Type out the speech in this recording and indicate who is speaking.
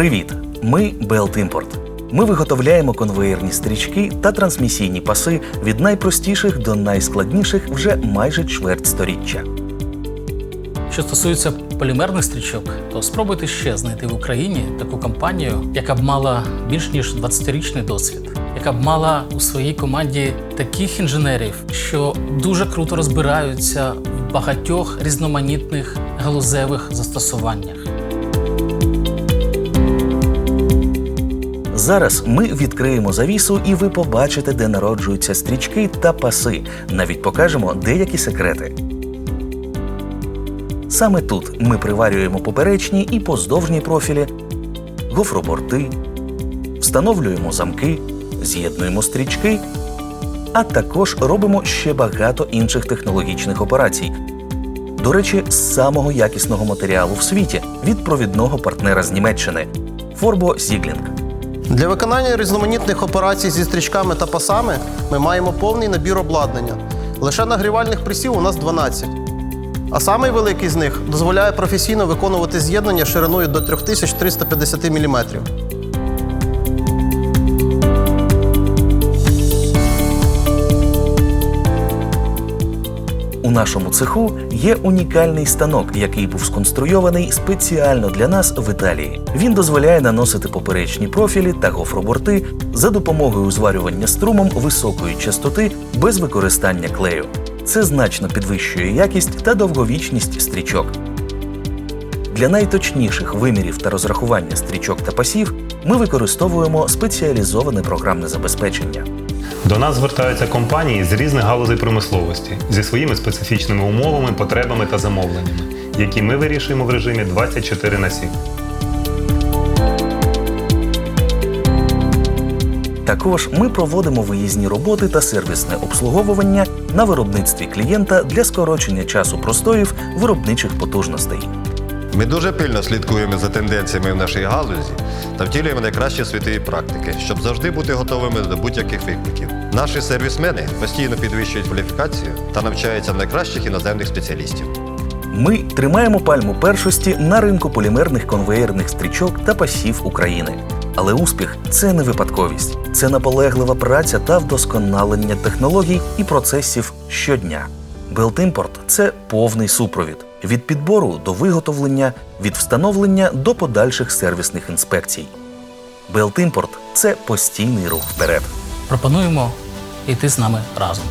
Speaker 1: Привіт! Ми Белтімпорт. Ми виготовляємо конвеєрні стрічки та трансмісійні паси від найпростіших до найскладніших вже майже чверть сторіччя.
Speaker 2: Що стосується полімерних стрічок, то спробуйте ще знайти в Україні таку компанію, яка б мала більш ніж 20-річний досвід, яка б мала у своїй команді таких інженерів, що дуже круто розбираються в багатьох різноманітних галузевих застосуваннях.
Speaker 1: Зараз ми відкриємо завісу, і ви побачите, де народжуються стрічки та паси. Навіть покажемо деякі секрети. Саме тут ми приварюємо поперечні і поздовжні профілі, гофроборти, встановлюємо замки, з'єднуємо стрічки, а також робимо ще багато інших технологічних операцій. До речі, з самого якісного матеріалу в світі від провідного партнера з Німеччини Форбо Сіглінг.
Speaker 3: Для виконання різноманітних операцій зі стрічками та пасами ми маємо повний набір обладнання. Лише нагрівальних присів у нас 12. А самий великий з них дозволяє професійно виконувати з'єднання шириною до 3350 мм.
Speaker 1: Нашому цеху є унікальний станок, який був сконструйований спеціально для нас в Італії. Він дозволяє наносити поперечні профілі та гофроборти за допомогою зварювання струмом високої частоти без використання клею. Це значно підвищує якість та довговічність стрічок. Для найточніших вимірів та розрахування стрічок та пасів ми використовуємо спеціалізоване програмне забезпечення.
Speaker 4: До нас звертаються компанії з різних галузей промисловості зі своїми специфічними умовами, потребами та замовленнями, які ми вирішуємо в режимі 24 на 7.
Speaker 1: Також ми проводимо виїзні роботи та сервісне обслуговування на виробництві клієнта для скорочення часу простоїв виробничих потужностей.
Speaker 5: Ми дуже пильно слідкуємо за тенденціями в нашій галузі та втілюємо найкращі світові практики, щоб завжди бути готовими до будь-яких викликів. Наші сервісмени постійно підвищують кваліфікацію та навчаються найкращих іноземних спеціалістів.
Speaker 1: Ми тримаємо пальму першості на ринку полімерних конвеєрних стрічок та пасів України. Але успіх це не випадковість, це наполеглива праця та вдосконалення технологій і процесів щодня. Белтимпорт це повний супровід від підбору до виготовлення, від встановлення до подальших сервісних інспекцій. Белтимпорт це постійний рух вперед.
Speaker 2: Пропонуємо йти з нами разом.